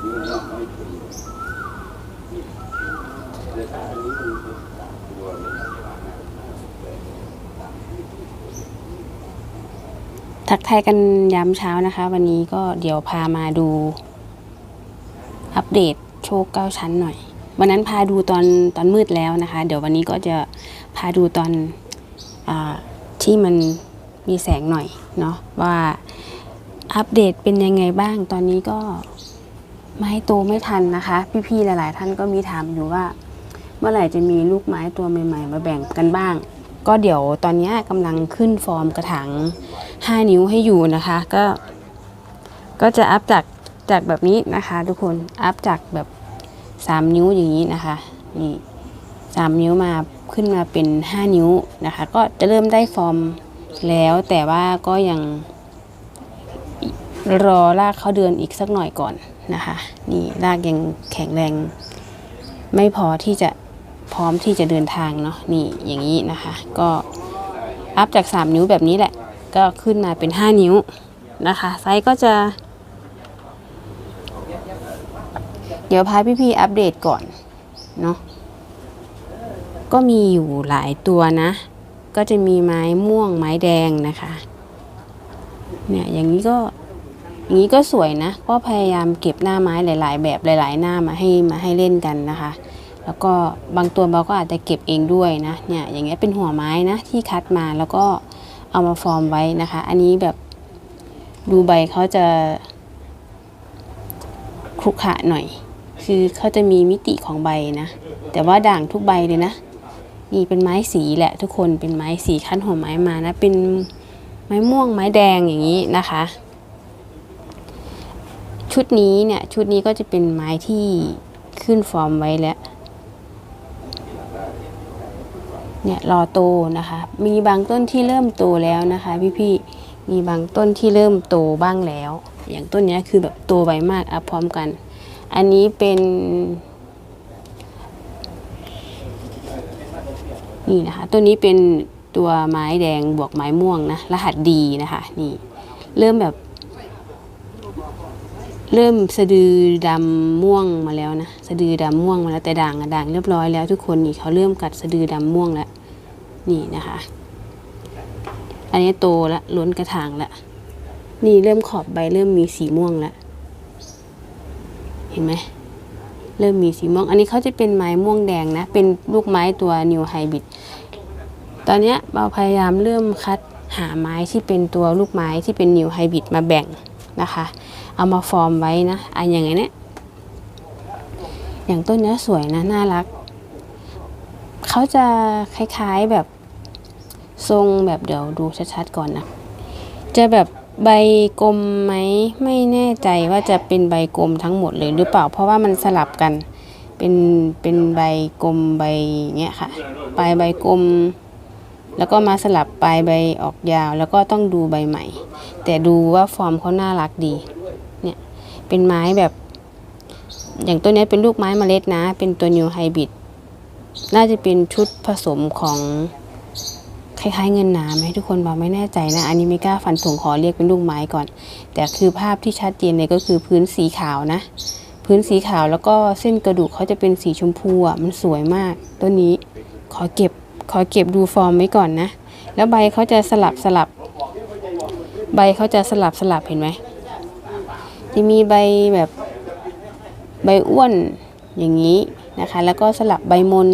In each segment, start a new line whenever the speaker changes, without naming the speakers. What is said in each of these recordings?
ทักทายกันย้ำเช้านะคะ วันนี้ก็เดี๋ยวพามาดู อัปเดตโชคเก้าชั้นหน่อย วันนั้นพาดูตอนตอนมืดแล้วนะคะ เดี๋ยววันนี้ก็จะพาดูตอนอที่มันมีแสงหน่อยเนาะว่าอัปเดตเป็นยังไงบ้างตอนนี้ก็ ไม้โตไม่ทันนะคะ พี่ๆหลายๆ ท่านก็มีถามอยู่ว่า เมื่อไหร่จะมีลูกไม้ตัวใหม่ ๆ มาแบ่งกันบ้าง ก็เดี๋ยวตอนนี้กำลังขึ้นฟอร์มกระถาง5 นิ้วให้อยู่นะคะ ก็ ก็จะอัพจากจากแบบนี้นะคะ ทุกคนอัพจากแบบ 3 นิ้วอย่างนี้นะคะนี่สามนิ้วมาขึ้นมาเป็น 5 นิ้วนะคะ ก็จะเริ่มได้ฟอร์มแล้วแต่ว่าก็ยังรอลากเขาเดือนอีกสักหน่อยก่อน นะคะ นี่ลากยังแข็งแรง ไม่พอที่จะพร้อมที่จะเดินทางเนาะนี่อย่างนี้นะคะ ก็อัพจาก 3 นิ้วแบบนี้แหละ ก็ขึ้นมาเป็น 5 นิ้วนะคะ ไซส์ก็จะ เดี๋ยวพาพี่ๆอัปเดตก่อนเนาะก็มีอยู่หลายตัวนะ ก็จะมีไม้ม่วงไม้แดงนะคะ เนี่ยอย่างนี้ก็ อย่างนี้ก็สวยนะ ก็พยายามเก็บหน้าไม้หลาย ๆ แบบหลาย ๆ หน้ามาให้มาให้เล่นกันนะคะ แล้วก็บางตัวเราก็อาจจะเก็บเองด้วยนะ เนี่ยอย่างเงี้ยเป็นหัวไม้นะที่คัดมาแล้วก็เอามาฟอร์มไว้นะคะ อันนี้แบบดูใบเขาจะครุขระหน่อย คือเขาจะมีมิติของใบนะ แต่ว่าด่างทุกใบเลยนะนี่เป็นไม้สีแหละทุกคนเป็นไม้สีคั้นหัวไม้มานะ เป็นไม้ม่วงไม้แดงอย่างนี้นะคะ ชุดนี้เนี่ยชุดนี้ก็จะเป็นไม้ที่ขึ้นฟอร์มไว้แล้วเนี่ยรอโตนะคะ มีบางต้นที่เริ่มโตแล้วนะคะ พี่ๆมีบางต้นที่เริ่มโตบ้างแล้ว อย่างต้นนี้คือแบบโตไวมากอัพพร้อมกัน อันนี้เป็นนี่นะคะตัวนี้เป็นตัวไม้แดงบวกไม้ม่วงนะรหัสดีนะคะนี่เริ่มแบบ เริ่มสะดือดำม่วงมาแล้วนะสะดือดำม่วงมาแล้วแต่ด่างอะด่างเรียบร้อยแล้วทุกคนนี่เขาเริ่มกัดสะดือดำม่วงแล้วนี่นะคะ อันนี้โตแล้วล้นกระถางแล้วนี่เริ่มขอบใบเริ่มมีสีม่วงแล้วเห็นไหมเริ่มมีสีม่วง อันนี้เขาจะเป็นไม้ม่วงแดงนะ เป็นลูกไม้ตัวนิวไฮบริดตอนนี้เราพยายามเริ่มคัดหาไม้ที่เป็นตัวลูกไม้ที่เป็นนิวไฮบริดมาแบ่งนะคะ เอามาฟอร์มไว้นะอันอย่างไงเนี้ยอย่างต้นเนี้ยสวยนะน่ารัก เขาจะคล้ายๆแบบทรงแบบเดี๋ยวดูชัดๆก่อนนะ จะแบบใบกลมไหมไม่แน่ใจว่าจะเป็นใบกลมทั้งหมดเลยหรือเปล่าเพราะว่ามันสลับกันเป็นเป็นใบกลมใบเนี้ยค่ะปลายใบกลม แล้วก็มาสลับปลายใบออกยาว แล้วก็ต้องดูใบใหม่ แต่ดูว่าฟอร์มเขาน่ารักดี เป็นไม้แบบ อย่างตัวนี้เป็นลูกไม้เมล็ดนะ เป็นตัวนิวไฮบริดน่าจะเป็นชุดผสมของคล้ายๆเงินหนาไหมทุกคนบอกไม่แน่ใจนะ อันนี้ไม่กล้าฟันธงขอเรียกเป็นลูกไม้ก่อน แต่คือภาพที่ชัดเจนเลยก็คือพื้นสีขาวนะ พื้นสีขาวแล้วก็เส้นกระดูกเขาจะเป็นสีชมพูอะมันสวยมากต้นนี้ขอเก็บขอเก็บดูฟอร์มไว้ก่อนนะ แล้วใบเขาจะสลับสลับ ใบเขาจะสลับสลับเห็นไหม จะมีใบแบบใบอ้วนอย่างนี้นะคะ แล้วก็สลับใบมน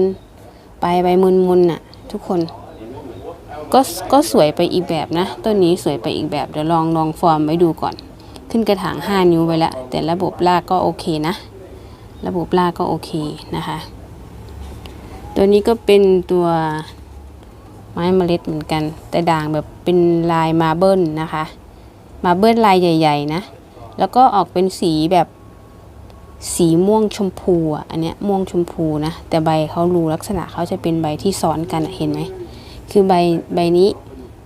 ปใบมนมนน่ะ ทุกคน ก็ก็สวยไปอีกแบบนะต้นนี้สวยไปอีกแบบเดี๋ยวลองลองฟอร์มไว้ดูก่อน ขึ้นกระถาง 5 นิ้วไปแล้วแต่ระบบรากก็โอเคนะ ระบบรากก็โอเคนะคะ ตัวนี้ก็เป็นตัวไม้เมล็ดเหมือนกัน แต่ด่างแบบเป็นลายมาเบิลนะคะ มาเบิลลายใหญ่ ๆ นะ แล้วก็ออกเป็นสีแบบสีม่วงชมพูอะ อันเนี้ยม่วงชมพูนะ แต่ใบเขารูลักษณะเขาจะเป็นใบที่ซ้อนกันเห็นไหม คือใบใบนี้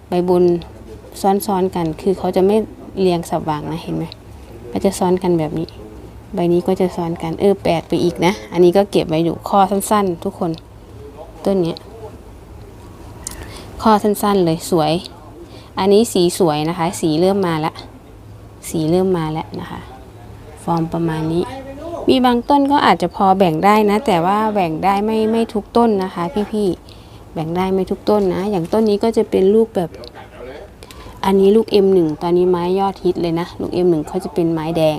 ใบบนซ้อนๆกัน คือเขาจะไม่เรียงสับวางนะเห็นไหมก็จะซ้อนกันแบบนี้ ใบนี้ก็จะซ้อนกันเออแปลกไปอีกนะ อันนี้ก็เก็บไว้อยู่ข้อสั้นๆ ทุกคนต้นเนี้ยข้อสั้นๆเลยสวย อันนี้สีสวยนะคะ สีเริ่มมาแล้ว สีเริ่มมาแล้วนะคะ ฟอร์มประมาณนี้ มีบางต้นก็อาจจะพอแบ่งได้นะ แต่ว่าแบ่งได้ไม่ไม่ทุกต้นนะคะ พี่ๆแบ่งได้ไม่ทุกต้นนะ อย่างต้นนี้ก็จะเป็นลูกแบบ อันนี้ลูก M1 ตอนนี้ไม้ยอดฮิตเลยนะ ลูก M1 เขาจะเป็นไม้แดง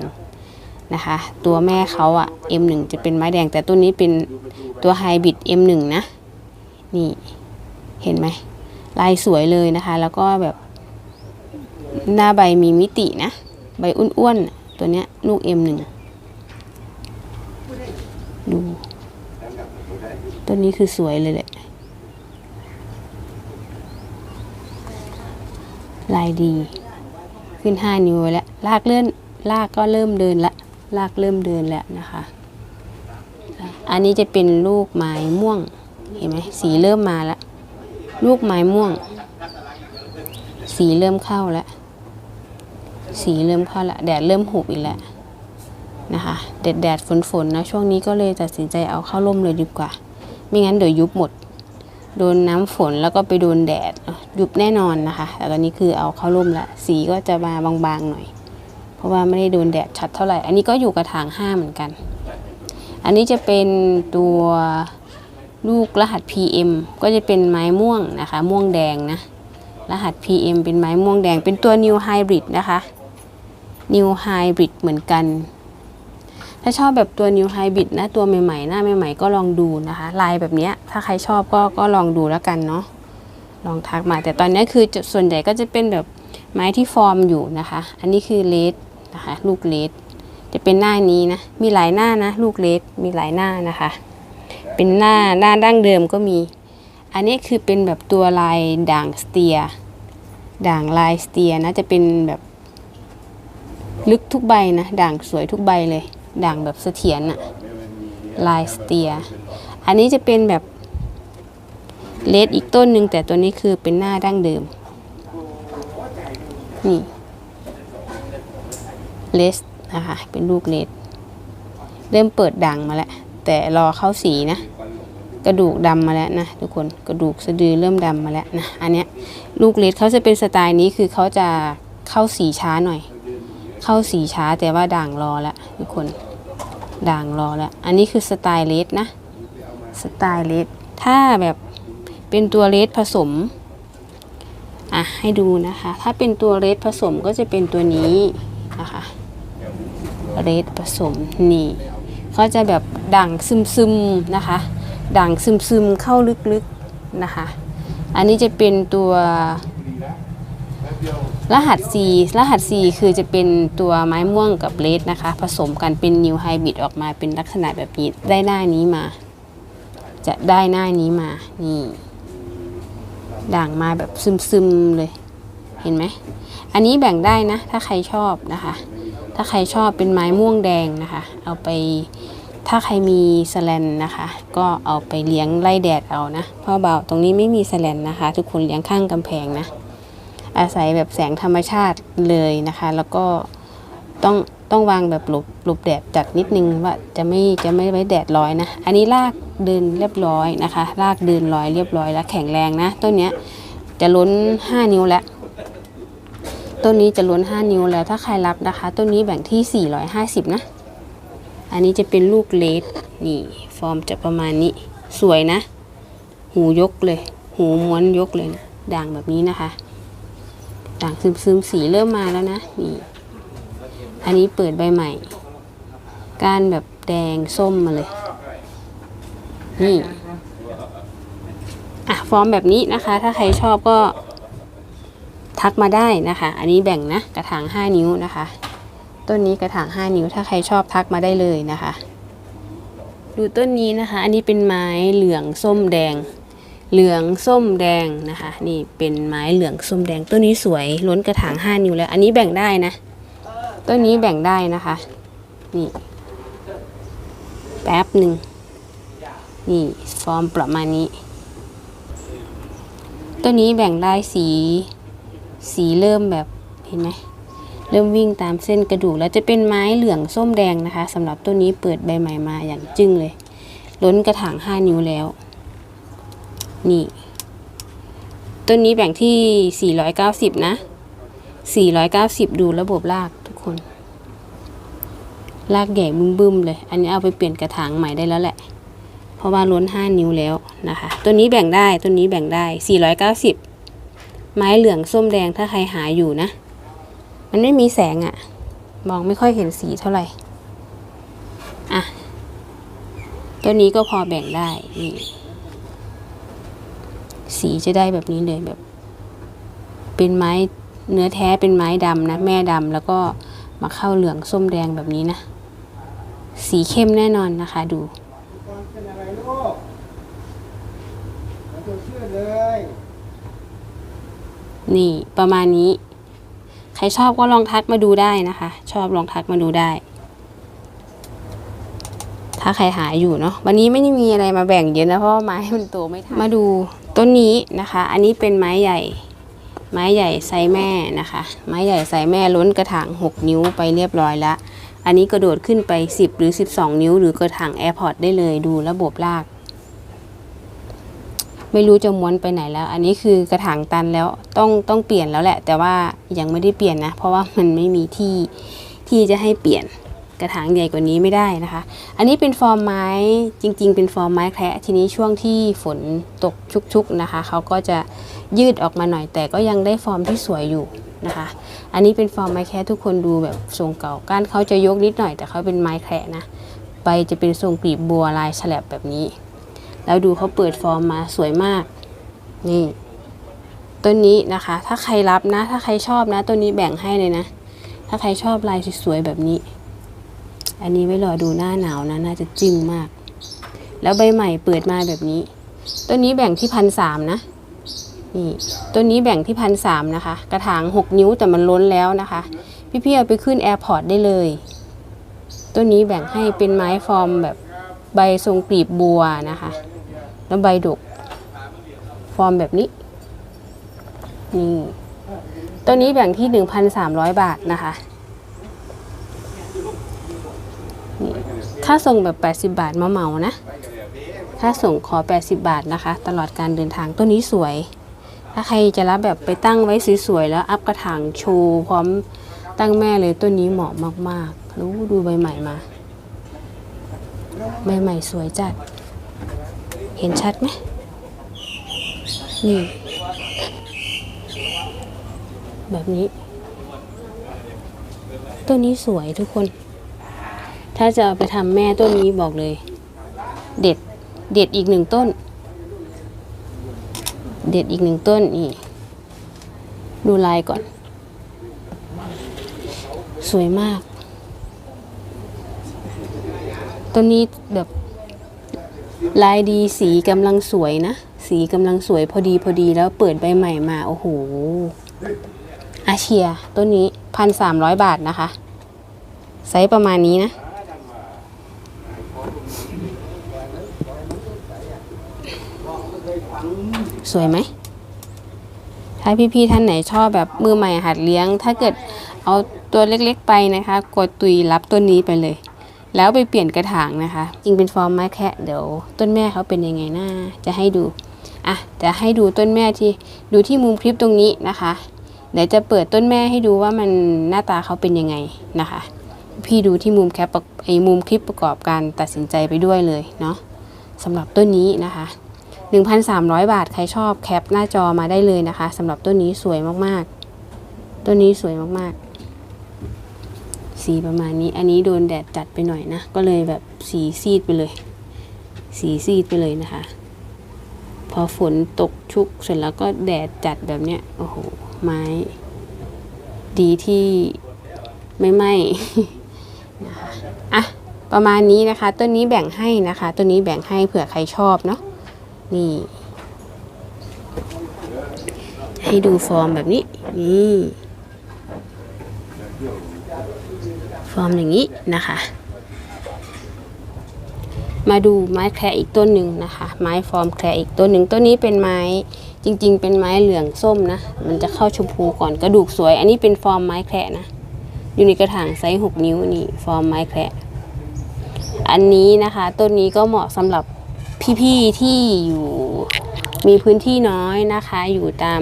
นะคะ ตัวแม่เขาอะ M1 จะเป็นไม้แดง แต่ต้นนี้เป็นตัวไฮบริด M1 นะนี่เห็นไหมลายสวยเลยนะคะ แล้วก็แบบหน้าใบมีมิตินะ ใบอ้วนๆตัวเนี้ยลูก M1 ดูต้นนี้คือสวยเลยแหละลายดี ขึ้น5นิ้วแล้วลากเลื่อนลากก็เริ่มเดินละลากเริ่มเดินแล้วนะคะ อันนี้จะเป็นลูกไม้ม่วงเห็นไหมสีเริ่มมาแล้วลูกไม้ม่วง สีเริ่มเข้าแล้ว สีเริ่มเข้าล้วแดดเริ่มหุบอีกแล้วนะคะแดดแดดฝนฝนนะช่วงนี้ก็เลยตัดสินใจเอาเข้าร่มเลยดีกว่า ไม่งั้นเดี๋ยวยุบหมด โดนน้ำฝนแล้วก็ไปโดนแดดยุบแน่นอนนะคะ แต่ตอนนี้คือเอาเข้าร่มละสีก็จะมาบางๆหน่อย เพราะว่าไม่ได้โดนแดดชัดเท่าไหร่ อันนี้ก็อยู่กระถางห้าเหมือนกัน อันนี้จะเป็นตัวลูกรหัส PM ก็จะเป็นไม้ม่วงนะคะ ม่วงแดงนะรหัส PM เป็นไม้ม่วงแดง เป็นตัว New Hybrid นะคะ New Hybrid เหมือนกัน ถ้าชอบแบบตัว New Hybrid นะตัวใหม่ๆ หน้าใหม่ๆ ก็ลองดูนะคะ ลายแบบนี้ถ้าใครชอบก็ก็ลองดูแล้วกันเนาะลองทักมา แต่ตอนนี้คือส่วนใหญ่ก็จะเป็นแบบไม้ที่ฟอร์มอยู่นะคะ อันนี้คือเลสนะคะลูกเลสจะเป็นหน้านี้นะ มีหลายหน้านะ ลูกเลสมีหลายหน้านะคะ เป็นหน้าหน้าดั้งเดิมก็มี อันนี้คือเป็นแบบตัวลายด่างสเตีย ด่างลายสเตียนะจะเป็นแบบ ลึกทุกใบนะ ด่างสวยทุกใบเลย ด่างแบบเสถียรอะลายสเตีย อันนี้จะเป็นแบบเลสอีกต้นหนึ่งแต่ตัวนี้คือเป็นหน้าดั้งเดิม นี่เลสนะคะเป็นลูกเลสเริ่มเปิดด่างมาแล้ว แต่รอเข้าสีนะ กระดูกดำมาแล้วนะทุกคนกระดูกสะดือเริ่มดำมาแล้วนะอันเนี้ยลูกเลสเขาจะเป็นสไตล์นี้คือเขาจะเข้าสีช้าหน่อย เข้าสีช้าแต่ว่าด่างรอแล้วทุกคนด่างรอแล้ว อันนี้คือสไตล์เลสนะสไตล์เลสถ้าแบบเป็นตัวเลสผสมอะให้ดูนะคะ ถ้าเป็นตัวเลสผสมก็จะเป็นตัวนี้นะคะเลสผสมนี่เขาจะแบบด่างซึมๆนะคะ ด่างซึมๆเข้าลึกๆนะคะ อันนี้จะเป็นตัว รหัส C รหัส C คือจะเป็นตัวไม้ม่วงกับเลดนะคะ ผสมกันเป็นนิวไฮบริดออกมาเป็นลักษณะแบบนี้ ได้หน้านี้มา จะได้หน้านี้มา นี่ ด่างมาแบบซึมๆเลย เห็นไหม อันนี้แบ่งได้นะ ถ้าใครชอบนะคะ ถ้าใครชอบเป็นไม้ม่วงแดงนะคะ เอาไปถ้าใครมีสแลนนะคะ ก็เอาไปเลี้ยงไล่แดดเอานะเพราะเบาตรงนี้ไม่มีสแลนนะคะ ทุกคนเลี้ยงข้างกำแพงนะ อาศัยแบบแสงธรรมชาติเลยนะคะ แล้วก็ต้องต้องวางแบบหลบหลบแดดจัดนิดนึงว่าจะไม่จะไม่ไว้แดดร้อยนะ อันนี้รากเดินเรียบร้อยนะคะรากเดินร้อยเรียบร้อยแล้วแข็งแรงนะต้นเนี้ยจะล้น 5 นิ้วแล้วต้นนี้จะล้น 5 นิ้วแล้วถ้าใครรับนะคะต้นนี้แบ่งที่ 450 นะ อันนี้จะเป็นลูกเลสนี่ฟอร์มจะประมาณนี้สวยนะ หูยกเลย หูม้วนยกเลยนะด่างแบบนี้นะคะ ด่างซึมซึมๆสีเริ่มมาแล้วนะนี่อันนี้เปิดใบใหม่ การแบบแดงส้มมาเลย นี่อะฟอร์มแบบนี้นะคะ ถ้าใครชอบก็ทักมาได้นะคะ อันนี้แบ่งนะ กระถาง 5 นิ้วนะคะ ต้นนี้กระถาง 5 นิ้ว ถ้าใครชอบทักมาได้เลยนะคะ ดูต้นนี้นะคะ อันนี้เป็นไม้เหลืองส้มแดง เหลืองส้มแดงนะคะ นี่เป็นไม้เหลืองส้มแดงต้นนี้สวยล้นกระถาง 5 นิ้วแล้ว อันนี้แบ่งได้นะต้นนี้แบ่งได้นะคะ นี่ แป๊บหนึ่งนี่ฟอร์มประมาณนี้ต้นนี้แบ่งได้สี สีเริ่มแบบเห็นไหมเริ่มวิ่งตามเส้นกระดูกแล้วจะเป็นไม้เหลืองส้มแดงนะคะสำหรับต้นนี้เปิดใบใหม่มาอย่างจึ้งเลย ล้นกระถาง 5 นิ้วแล้ว นี่ ต้นนี้แบ่งที่ 490 นะ 490 ดูระบบรากทุกคน รากใหญ่บึ้มๆเลย อันนี้เอาไปเปลี่ยนกระถางใหม่ได้แล้วแหละ เพราะว่าล้น 5 นิ้วแล้วนะคะ ตัวนี้แบ่งได้ ตัวนี้แบ่งได้ 490 ไม้เหลืองส้มแดงถ้าใครหาอยู่นะ มันไม่มีแสงอะมองไม่ค่อยเห็นสีเท่าไหร่ อะ ตัวนี้ก็พอแบ่งได้ นี่ สีจะได้แบบนี้เลยแบบ เป็นไม้เนื้อแท้เป็นไม้ดำนะ แม่ดำแล้วก็มาเข้าเหลืองส้มแดงแบบนี้นะ สีเข้มแน่นอนนะคะดู
เป็นอะไรลูกตัวเชื่อเลย
นี่ประมาณนี้ ใครชอบก็ลองทักมาดูได้นะคะ ชอบลองทักมาดูได้ ถ้าใครหาอยู่เนาะวันนี้ไม่ได้มีอะไรมาแบ่งเยอะนะเพราะไม้มันโตไม่ทันมาดูต้นนี้นะคะ อันนี้เป็นไม้ใหญ่ ไม้ใหญ่ไซแม่นะคะ ไม้ใหญ่ไซแม่ล้นกระถาง 6 นิ้วไปเรียบร้อยแล้วอันนี้กระโดดขึ้นไป 10 หรือ 12 นิ้ว หรือกระถาง AirPod ได้เลยดูระบบลากไม่รู้จะม้วนไปไหนแล้ว อันนี้คือกระถางตันแล้วต้องต้องเปลี่ยนแล้วแหละ แต่ว่ายังไม่ได้เปลี่ยนนะ เพราะว่ามันไม่มีที่ที่จะให้เปลี่ยน กระถางใหญ่กว่านี้ไม่ได้นะคะ อันนี้เป็นฟอร์มไม้จริง ๆ เป็นฟอร์มไม้แคระทีนี้ช่วงที่ฝนตกชุกๆนะคะเขาก็จะยืดออกมาหน่อยแต่ก็ยังได้ฟอร์มที่สวยอยู่นะคะ อันนี้เป็นฟอร์มไม้แคระทุกคนดูแบบทรงเก่าก้านเขาจะยกนิดหน่อยแต่เขาเป็นไม้แคระนะใบจะเป็นทรงกลีบบัวลายฉลับแบบนี้ แล้วดูเขาเปิดฟอร์มมาสวยมากนี่ต้นนี้นะคะ ถ้าใครรับนะ ถ้าใครชอบนะต้นนี้แบ่งให้เลยนะ ถ้าใครชอบลายสวยๆแบบนี้ อันนี้ไว้รอดูหน้าหนาวนะน่าจะจึ้งมาก แล้วใบใหม่เปิดมาแบบนี้ ต้นนี้แบ่งที่พันสามนะนี่ต้นนี้แบ่งที่พันสามนะคะ กระถางหกนิ้วแต่มันล้นแล้วนะคะ พี่ๆเอาไปขึ้นแอร์พอร์ตได้เลยต้นนี้แบ่งให้เป็นไม้ฟอร์มแบบใบทรงกลีบบัวนะคะ แล้วใบดก ฟอร์มแบบนี้นี่ตัวนี้แบ่งที่ 1,300 บาทนะคะ ค่าส่งแบบ 80 บาทมาเหมานะ ค่าส่งขอ 80 บาทนะคะ ตลอดการเดินทางตัวนี้สวย ถ้าใครจะรับแบบไปตั้งไว้สวยๆแล้วอัพกระถางโชว์พร้อมตั้งแม่เลยตัวนี้เหมาะมากๆรู้ดูใบใหม่มา ใบใหม่สวยจัด เห็นชัดไหมนี่ แบบนี้ต้นนี้สวยทุกคน ถ้าจะเอาไปทำแม่ต้นนี้บอกเลย เด็ด เด็ดอีกหนึ่งต้น เด็ดอีกหนึ่งต้นนี่ ดูลายก่อน สวยมาก ต้นนี้แบบลายดีสีกำลังสวยนะ สีกำลังสวยพอดีพอดีแล้วเปิดใบใหม่มา โอ้โห อาเชียต้นนี้พันสามร้อยบาทนะคะ ไซส์ประมาณนี้นะ สวยไหมถ้าพี่ๆท่านไหนชอบแบบมือใหม่หัดเลี้ยง ถ้าเกิดเอาตัวเล็กๆไปนะคะกดตุยรับต้นนี้ไปเลย แล้วไปเปลี่ยนกระถางนะคะ จริงเป็นฟอร์มไม้แค่เดี๋ยวต้นแม่เขาเป็นยังไงน่าจะให้ดูอะจะให้ดูต้นแม่ที่ดูที่มุมคลิปตรงนี้นะคะ เดี๋ยวจะเปิดต้นแม่ให้ดูว่ามันหน้าตาเขาเป็นยังไงนะคะ พี่ดูที่มุมแคปไอ้มุมคลิปประกอบการตัดสินใจไปด้วยเลยเนาะสำหรับต้นนี้นะคะ 1,300 บาท ใครชอบแคปหน้าจอมาได้เลยนะคะสำหรับต้นนี้สวยมากๆ ต้นนี้สวยมากๆ สีประมาณนี้ อันนี้โดนแดดจัดไปหน่อยนะ ก็เลยแบบสีซีดไปเลย สีซีดไปเลยนะคะ พอฝนตกชุกเสร็จแล้วก็แดดจัดแบบเนี้ย โอ้โห ไม้ ดีที่ไม่ไหม้นะคะอะประมาณนี้นะคะ ต้นนี้แบ่งให้นะคะ ต้นนี้แบ่งให้เผื่อใครชอบเนาะ นี่ ให้ดูฟอร์มแบบนี้ นี่ ฟอร์มอย่างนี้นะคะ มาดูไม้แคระอีกต้นหนึ่งนะคะ ไม้ฟอร์มแคระอีกต้นหนึ่งต้นนี้เป็นไม้จริง ๆ เป็นไม้เหลืองส้มนะ มันจะเข้าชมพูก่อนกระดูกสวย อันนี้เป็นฟอร์มไม้แคระนะอยู่ในกระถางไซส์หกนิ้วนี่ฟอร์มไม้แคระอันนี้นะคะ ต้นนี้ก็เหมาะสำหรับ พี่ๆที่อยู่มีพื้นที่น้อยนะคะ อยู่ตาม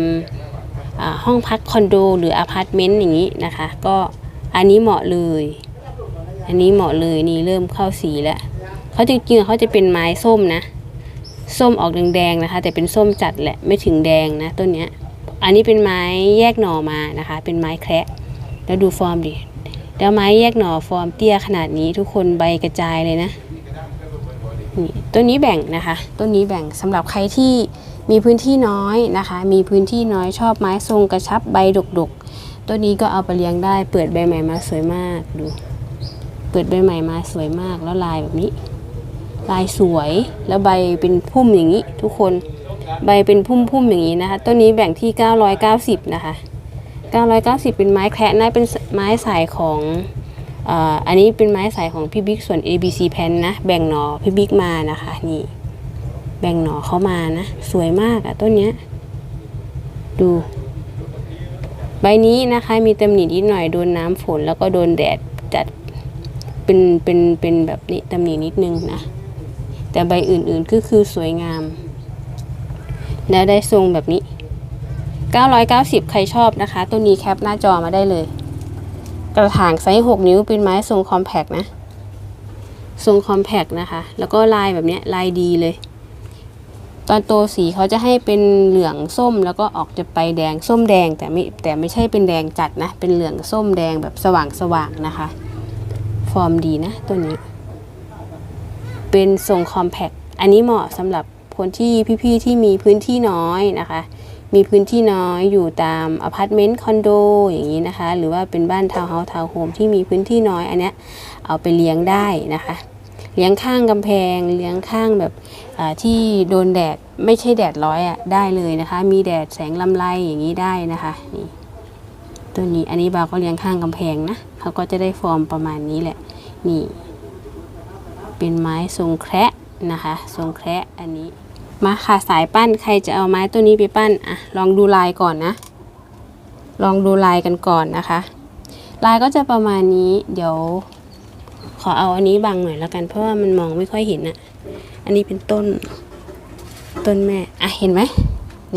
ห้องพักคอนโด หรืออพาร์ตเมนต์อย่างนี้นะคะ ก็อันนี้เหมาะเลย อันนี้เหมาะเลยนี่เริ่มเข้าสีแล้วเขาจริงๆเขาจะเป็นไม้ส้มนะส้มออกแดงๆนะคะ แต่เป็นส้มจัดแหละไม่ถึงแดงนะต้นเนี้ยอันนี้เป็นไม้แยกหน่อมานะคะ เป็นไม้แคระแล้วดูฟอร์มดิแล้วไม้แยกหน่อฟอร์มเตี้ยขนาดนี้ทุกคนใบกระจายเลยนะ นี่ต้นนี้แบ่งนะคะต้นนี้แบ่งสำหรับใครที่มีพื้นที่น้อยนะคะ มีพื้นที่น้อยชอบไม้ทรงกระชับใบดกๆต้นนี้ก็เอาไปเลี้ยงได้ เปิดใบใหม่มาสวยมากดู เปิดใบใหม่มาสวยมากแล้วลายแบบนี้ ลายสวยแล้วใบเป็นพุ่มอย่างนี้ ทุกคนใบเป็นพุ่มๆอย่างนี้นะคะต้นนี้แบ่งที่ 990 นะคะ 990 เป็นไม้แคระนะเป็นไม้สายของ อันนี้เป็นไม้สายของพี่บิ๊กส่วน ABC Pen นะ แบ่งหนอพี่บิ๊กมานะคะนี่แบ่งหนอเขามานะ สวยมากอะต้นเนี้ย ดู ใบนี้นะคะมีตำหนินิดหน่อยโดนน้ำฝนแล้วก็โดนแดดจัดเป็นเป็นเป็นแบบนี้ตำหนินิดนึงนะ แต่ใบอื่นๆก็คือสวยงาม แล้วได้ทรงแบบนี้ 990 ใครชอบนะคะต้นนี้แคปหน้าจอมาได้เลย กระถางไซส์6นิ้วเป็นไม้ทรงคอมแพกนะ ทรงคอมแพกนะคะ แล้วก็ลายแบบเนี้ยลายดีเลย ตอนโตสีเขาจะให้เป็นเหลืองส้มแล้วก็ออกจะไปแดงส้มแดงแต่ไม่แต่ไม่ใช่เป็นแดงจัดนะ เป็นเหลืองส้มแดงแบบสว่างสว่างๆนะคะ ฟอร์มดีนะตัวนี้ เป็นทรงคอมแพคอันนี้เหมาะสำหรับคนที่พี่ๆที่มีพื้นที่น้อยนะคะ มีพื้นที่น้อยอยู่ตามอพาร์ตเมนต์คอนโดอย่างนี้นะคะ หรือว่าเป็นบ้านทาวน์เฮาส์ทาวน์โฮมที่มีพื้นที่น้อยอันเนี้ยเอาไปเลี้ยงได้นะคะ เลี้ยงข้างกำแพง เลี้ยงข้างแบบที่โดนแดดไม่ใช่แดดร้อยอะได้เลยนะคะ มีแดดแสงลำไรอย่างนี้ได้นะคะนี่ตัวนี้อันนี้บาวก็เลี้ยงข้างกำแพงนะเขาก็จะได้ฟอร์มประมาณนี้แหละนี่เป็นไม้ทรงแคระนะคะ ทรงแคระอันนี้ มาค่ะสายปั้นใครจะเอาไม้ตัวนี้ไปปั้นอะลองดูลายก่อนนะ ลองดูลายกันก่อนนะคะ ลายก็จะประมาณนี้เดี๋ยว ขอเอาอันนี้บังหน่อยแล้วกัน เพราะว่ามันมองไม่ค่อยเห็นอะอันนี้เป็นต้นต้นแม่อะเห็นไหม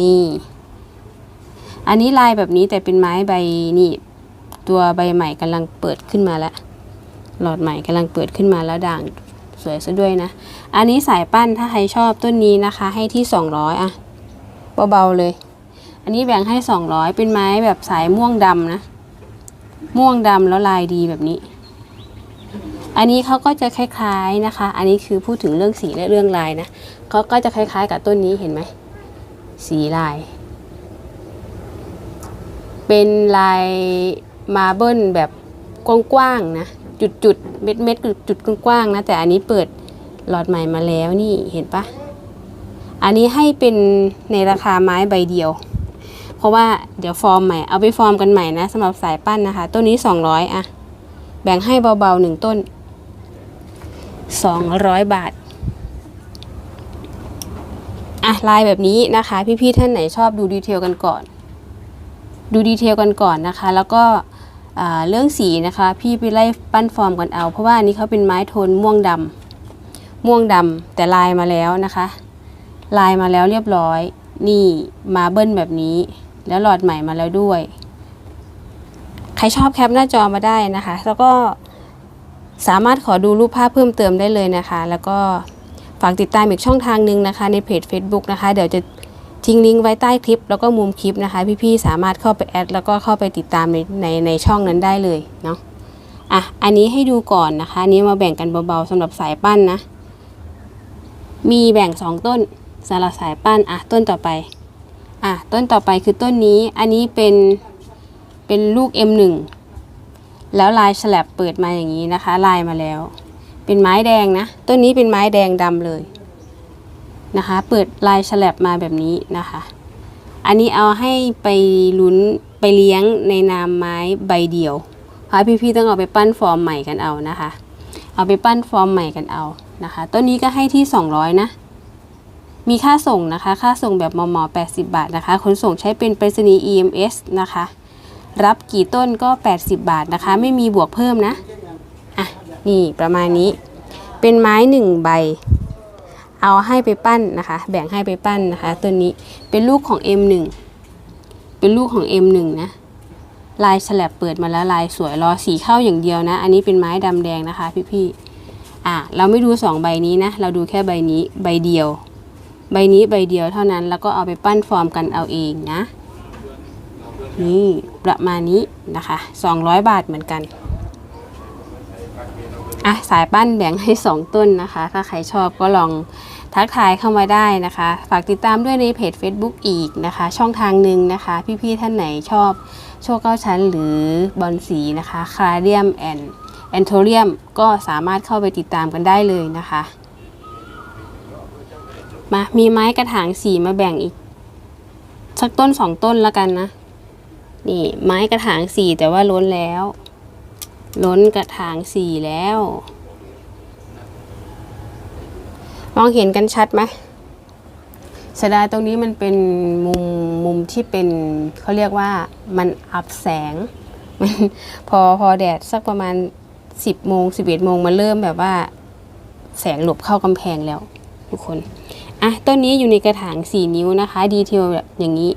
นี่ อันนี้ลายแบบนี้แต่เป็นไม้ใบนี่ตัวใบใหม่กำลังเปิดขึ้นมาแล้วหลอดใหม่กำลังเปิดขึ้นมาแล้วด่าง สวยซะด้วยนะ อันนี้สายปั้นถ้าใครชอบต้นนี้นะคะ ให้ที่ 200อะเบาๆเลย อันนี้แบ่งให้ 200 เป็นไม้แบบสายม่วงดำนะ ม่วงดำแล้วลายดีแบบนี้ อันนี้เขาก็จะคล้ายๆนะคะ อันนี้คือพูดถึงเรื่องสีและเรื่องลายนะเขาก็จะคล้ายๆ กับต้นนี้เห็นไหม สีลาย เป็นลายมาเบิลแบบกว้างๆนะ จุดๆเม็ดเม็ดจุดๆกว้างๆนะแต่อันนี้เปิดหลอดใหม่มาแล้วนี่เห็นปะอันนี้ให้เป็นในราคาไม้ใบเดียว เพราะว่าเดี๋ยวฟอร์มใหม่เอาไปฟอร์มกันใหม่นะสำหรับสายปั้นนะคะ ต้นนี้ 200อะแบ่งให้เบาๆหนึ่งต้น 200 บาทอะลายแบบนี้นะคะ พี่ๆท่านไหนชอบดูดีเทลกันก่อน ดูดีเทลกันก่อนนะคะ แล้วก็ เรื่องสีนะคะ พี่ไปไล่ปั้นฟอร์มกันเอา เพราะว่าอันนี้เขาเป็นไม้โทนม่วงดำม่วงดำแต่ลายมาแล้วนะคะ ลายมาแล้วเรียบร้อย นี่มาเบิ้ลแบบนี้ แล้วหลอดใหม่มาแล้วด้วย ใครชอบแคปหน้าจอมาได้นะคะ แล้วก็สามารถขอดูรูปภาพเพิ่มเติมได้เลยนะคะ แล้วก็ฝากติดตามอีกช่องทางหนึ่งนะคะ ในเพจ Facebook นะคะ เดี๋ยวจะ ทิ้งลิงก์ไว้ใต้คลิปแล้วก็มุมคลิปนะคะ พี่ๆสามารถเข้าไปแอดแล้วก็เข้าไปติดตามในในในช่องนั้นได้เลยเนาะอะอันนี้ให้ดูก่อนนะคะอันนี้มาแบ่งกันเบาๆสำหรับสายปั้นนะ มีแบ่งสองต้นสำหรับสายปั้นอะต้นต่อไปอะต้นต่อไปคือต้นนี้อันนี้เป็นเป็นลูก M1 แล้วลายฉลับเปิดมาอย่างนี้นะคะ ลายมาแล้ว เป็นไม้แดงนะ ต้นนี้เป็นไม้แดงดำเลย นะคะ เปิดลายฉลับมาแบบนี้นะคะ อันนี้เอาให้ไปลุ้นไปเลี้ยงในนามไม้ใบเดียวเพราะพี่ๆต้องเอาไปปั้นฟอร์มใหม่กันเอานะคะ เอาไปปั้นฟอร์มใหม่กันเอานะคะ ต้นนี้ก็ให้ที่ 200 นะ มีค่าส่งนะคะ ค่าส่งแบบมม80 บาทนะคะขนส่งใช้เป็นไปรษณีย์ EMS นะคะ รับกี่ต้นก็ 80 บาทนะคะ ไม่มีบวกเพิ่มนะ อะ นี่ประมาณนี้ เป็นไม้หนึ่งใบ เอาให้ไปปั้นนะคะ แบ่งให้ไปปั้นนะคะ ตัวนี้เป็นลูกของ M1 เป็นลูกของ M1 นะลายฉลับเปิดมาแล้วลายสวยรอสีเข้าอย่างเดียวนะ อันนี้เป็นไม้ดำแดงนะคะพี่ๆอะเราไม่ดูสองใบนี้นะ เราดูแค่ใบนี้ใบเดียว ใบนี้ใบเดียวเท่านั้น แล้วก็เอาไปปั้นฟอร์มกันเอาเองนะ นี่ประมาณนี้นะคะ 200 บาทเหมือนกันอะสายปั้นแบ่งให้ 2 ต้นนะคะ ถ้าใครชอบก็ลอง ทักทายเข้ามาได้นะคะ ฝากติดตามด้วยในเพจ Facebook อีกนะคะ ช่องทางหนึ่งนะคะ พี่ๆท่านไหนชอบโชคเก้าชั้นหรือบอลสีนะคะคลาเดียมแอนแอนโทเรียมก็สามารถเข้าไปติดตามกันได้เลยนะคะ มามีไม้กระถางสีมาแบ่งอีก สักต้นสองต้นแล้วกันนะ นี่ไม้กระถางสีแต่ว่าล้นแล้ว ล้นกระถางสีแล้ว มองเห็นกันชัดไหมเสียดายตรงนี้มันเป็นมุมมุมที่เป็นเขาเรียกว่ามันอับแสงมันพอพอแดดสักประมาณ 10โมง11โมงมันเริ่มแบบว่า แสงหลบเข้ากำแพงแล้ว ทุกคนอะต้นนี้อยู่ในกระถาง 4 นิ้วนะคะ ดีเทลแบบอย่างนี้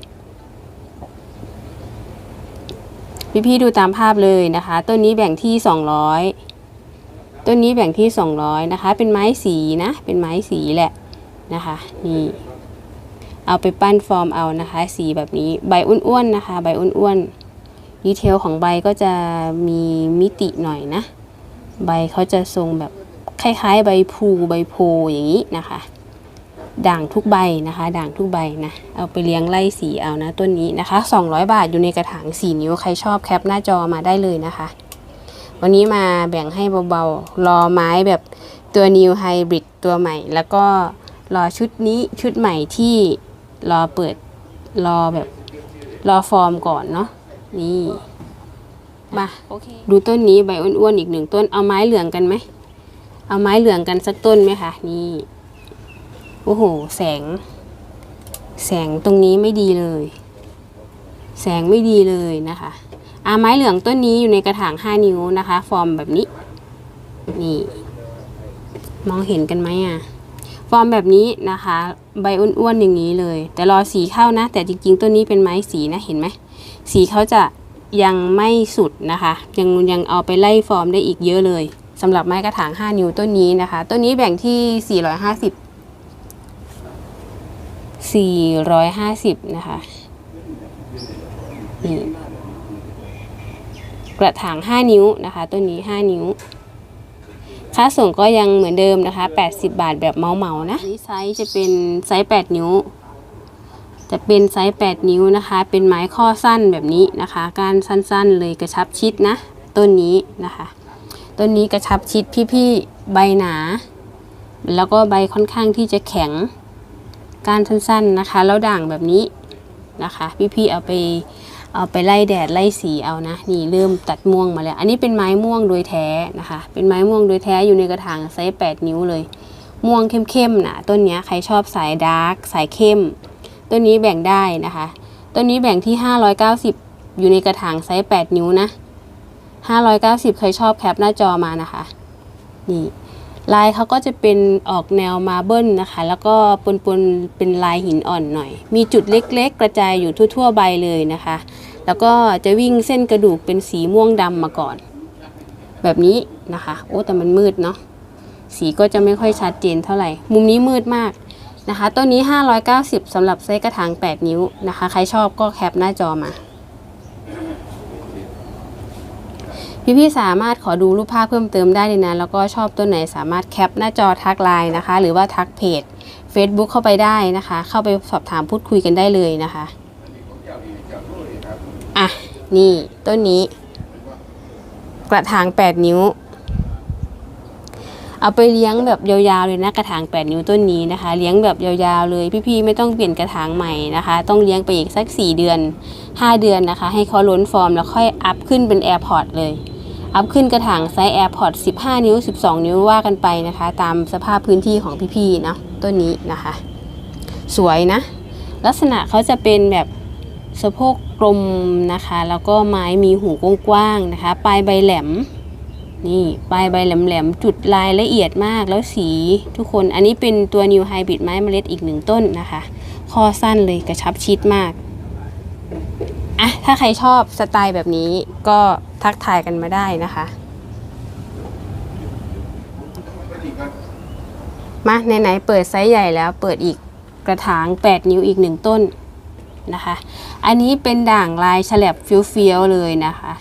พี่ๆดูตามภาพเลยนะคะ ต้นนี้แบ่งที่ 200 ต้นนี้แบ่งที่ 200นะคะ เป็นไม้สีนะ เป็นไม้สีแหละนะคะ นี่ เอาไปปั้นฟอร์มเอานะคะ สีแบบนี้ ใบอ้วนๆนะคะ ใบอ้วนๆ ดีเทลของใบก็จะมีมิติหน่อยนะ ใบเขาจะทรงแบบคล้ายๆ ใบพลูใบโพอย่างนี้นะคะ ด่างทุกใบนะคะ ด่างทุกใบนะ เอาไปเลี้ยงไล่สีเอานะต้นนี้นะคะ 200 บาทอยู่ในกระถาง4นิ้ว ใครชอบแคปหน้าจอมาได้เลยนะคะ วันนี้มาแบ่งให้เบาๆ รอไม้แบบตัว New Hybrid ตัวใหม่ แล้วก็รอชุดนี้ชุดใหม่ที่รอเปิดรอแบบรอฟอร์มก่อนเนาะนี่มาดูต้นนี้ใบอ้วนๆอีกหนึ่งต้นเอาไม้เหลืองกันไหมเอาไม้เหลืองกันสักต้นไหมคะนี่โอ้โห แสง แสงตรงนี้ไม่ดีเลย แสงไม่ดีเลยนะคะ อาไม้เหลืองต้นนี้อยู่ในกระถาง 5 นิ้วนะคะ ฟอร์มแบบนี้ นี่ มองเห็นกันไหมอะ ฟอร์มแบบนี้นะคะ ใบอ้วนๆอย่างนี้เลย แต่รอสีเข้านะ แต่จริงๆต้นนี้เป็นไม้สีนะ เห็นไหม สีเขาจะยังไม่สุดนะคะ ยังยังเอาไปไล่ฟอร์มได้อีกเยอะเลยสำหรับไม้กระถาง 5 นิ้วต้นนี้นะคะ ต้นนี้แบ่งที่ 450 450 นะคะนี่ กระถาง 5 นิ้วนะคะ ต้นนี้ 5 นิ้ว ค่าส่งก็ยังเหมือนเดิมนะคะ 80 บาทแบบเมาเมานะนี่ไซส์จะเป็นไซส์ 8 นิ้ว จะเป็นไซส์ 8 นิ้วนะคะ เป็นไม้ข้อสั้นแบบนี้นะคะ การสั้นๆเลยกระชับชิดนะ ต้นนี้นะคะ ต้นนี้กระชับชิดพี่ๆใบหนา แล้วก็ใบค่อนข้างที่จะแข็ง การสั้นๆนะคะ แล้วด่างแบบนี้นะคะ พี่ๆเอาไป เอาไปไล่แดดไล่สีเอานะนี่เริ่มตัดม่วงมาแล้ว อันนี้เป็นไม้ม่วงโดยแท้นะคะ เป็นไม้ม่วงโดยแท้อยู่ในกระถางไซส์ 8 นิ้วเลย ม่วงเข้มๆนะต้นนี้ใครชอบสายดาร์กสายเข้ม ต้นนี้แบ่งได้นะคะ ต้นนี้แบ่งที่ 590 อยู่ในกระถางไซส์ 8 นิ้วนะ590 ใครชอบแคปหน้าจอมานะคะ นี่ลายเขาก็จะเป็นออกแนวมาเบิลนะคะ แล้วก็ปนๆเป็นลายหินอ่อนหน่อย มีจุดเล็กๆ กระจายอยู่ทั่ว ๆ ใบเลยนะคะ แล้วก็จะวิ่งเส้นกระดูกเป็นสีม่วงดำมาก่อน แบบนี้นะคะ โอ้แต่มันมืดเนาะสีก็จะไม่ค่อยชัดเจนเท่าไหร่ มุมนี้มืดมากนะคะต้นนี้ 590สำหรับไซส์กระถาง 8 นิ้วนะคะ ใครชอบก็แคปหน้าจอมา พี่ๆสามารถขอดูรูปภาพเพิ่มเติมได้เลยนะ แล้วก็ชอบตัวไหนสามารถแคปหน้าจอทักไลน์นะคะ หรือว่าทักเพจ Facebook เข้าไปได้นะคะ เข้าไปสอบถามพูดคุยกันได้เลยนะคะ นี่ต้นนี้ กระถาง 8 นิ้ว เอาไปเลี้ยงแบบยาวๆเลยนะกระถาง 8 นิ้วต้นนี้นะคะ เลี้ยงแบบยาวๆเลยพี่ๆไม่ต้องเปลี่ยนกระถางใหม่นะคะ ต้องเลี้ยงไปอีกสัก 4 เดือน 5 เดือนนะคะ ให้เขาล้นฟอร์มแล้วค่อยอัพขึ้นเป็นแอร์พอร์ตเลยอัพขึ้นกระถางไซส์แอร์พอร์ต15 นิ้ว 12 นิ้วว่ากันไปนะคะ ตามสภาพพื้นที่ของพี่ๆเนาะต้นนี้นะคะ สวยนะ ลักษณะเขาจะเป็นแบบ สะโพกกลมนะคะ แล้วก็ไม้มีหูกว้างๆนะคะ ปลายใบแหลม นี่ปลายใบแหลมๆ จุดลายละเอียดมากแล้วสีทุกคน อันนี้เป็นตัว New Hybrid ไม้เมล็ดอีกหนึ่งต้นนะคะ คอสั้นเลยกระชับชิดมากอะถ้าใครชอบสไตล์แบบนี้ก็ทักทายกันมาได้นะคะ มาไหนๆเปิดไซส์ใหญ่แล้วเปิดอีกกระถาง 8 นิ้วอีกหนึ่งต้น นะคะ อันนี้เป็นด่างลายฉลับเฟี้ยวๆเลยนะคะ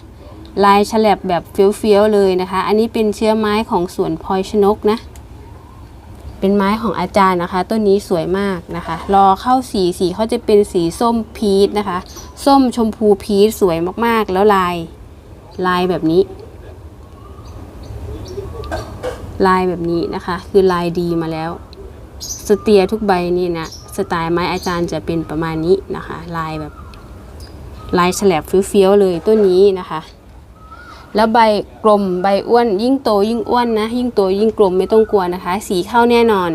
ลายฉลับแบบเฟี้ยวๆเลยนะคะ อันนี้เป็นเชื้อไม้ของสวนพลอยชนกนะ เป็นไม้ของอาจารย์นะคะ ต้นนี้สวยมากนะคะ รอเข้าสีสีเขาจะเป็นสีส้มพีชนะคะ ส้มชมพูพีชสวยมากๆ แล้วลายลายแบบนี้ ลายแบบนี้นะคะ คือลายดีมาแล้ว สเตียทุกใบนี่นะ สไตล์ไม้อาจารย์จะเป็นประมาณนี้นะคะ ลายแบบลายฉลบเฟี้ยวๆเลยต้นนี้นะคะ แล้วใบกลมใบอ้วน ยิ่งโตยิ่งอ้วนนะยิ่งโตยิ่งกลมไม่ต้องกลัวนะคะ สีเข้าแน่นอน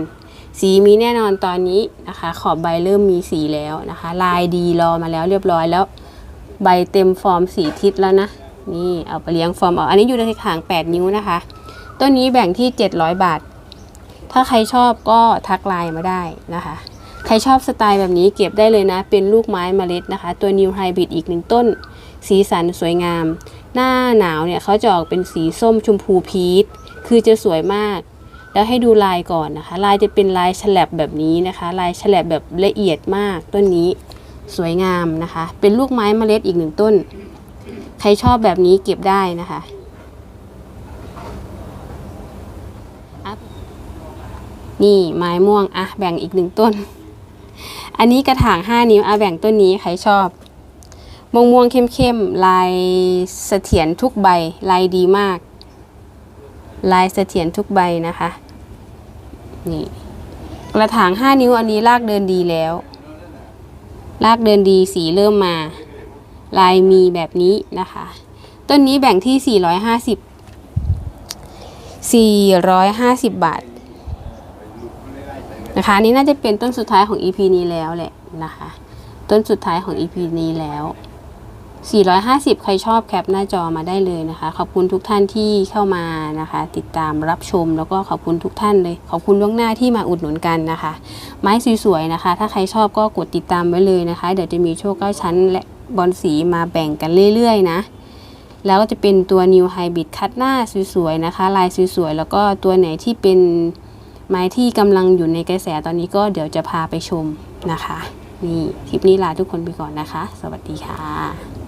สีมีแน่นอนตอนนี้นะคะ ขอบใบเริ่มมีสีแล้วนะคะ ลายดีรอมาแล้วเรียบร้อยแล้ว ใบเต็มฟอร์มสีทิศแล้วนะนี่เอาไปเลี้ยงฟอร์มเอาอันนี้อยู่ในขาง 8 นิ้วนะคะต้นนี้แบ่งที่ 700 บาท ถ้าใครชอบก็ทักไลน์มาได้นะคะ ใครชอบสไตล์แบบนี้เก็บได้เลยนะ เป็นลูกไม้เมล็ดนะคะ ตัว New Hybrid อีกหนึ่งต้น สีสันสวยงาม หน้าหนาวเนี่ยเขาจะออกเป็นสีส้มชมพูพีชคือจะสวยมาก แล้วให้ดูลายก่อนนะคะ ลายจะเป็นลายฉลับแบบนี้นะคะ ลายฉลับแบบละเอียดมากต้นนี้สวยงามนะคะ เป็นลูกไม้เมล็ดอีกหนึ่งต้น ใครชอบแบบนี้เก็บได้นะคะนี่ไม้ม่วงอะแบ่งอีกหนึ่งต้น อันนี้กระถาง 5 นิ้วอะแบ่งต้นนี้ใครชอบม่วงม่วงเข้มเข้มๆลายเสถียรทุกใบลายดีมาก ลายเสถียรทุกใบนะคะนี่กระถาง 5 นิ้วอันนี้ลากเดินดีแล้ว ลากเดินดีสีเริ่มมา ลายมีแบบนี้นะคะ ต้นนี้แบ่งที่ 450 450 บาท นะคะนนี้น่าจะเป็นต้นสุดท้ายของ EP นี้แล้วแหละนะคะ ต้นสุดท้ายของ EP นี้แล้ว 450 ใครชอบแคปหน้าจอมาได้เลยนะคะ ขอบคุณทุกท่านที่เข้ามานะคะ ติดตามรับชมแล้วก็ขอบคุณทุกท่านเลย ขอบคุณล่วงหน้าที่มาอุดหนุนกันนะคะ ไม้สวยๆนะคะ ถ้าใครชอบก็กดติดตามไว้เลยนะคะ เดี๋ยวจะมีโชคเก้าชั้น และบอลสีมาแบ่งกันเรื่อยๆนะแล้วก็จะเป็นตัว New Hybrid คัดหน้าสวยๆนะคะ ลายสวยๆแล้วก็ตัวไหนที่เป็น ไม้ที่กำลังอยู่ในกระแสตอนนี้ก็เดี๋ยวจะพาไปชมนะคะ นี่คลิปนี้ลาทุกคนไปก่อนนะคะ สวัสดีค่ะ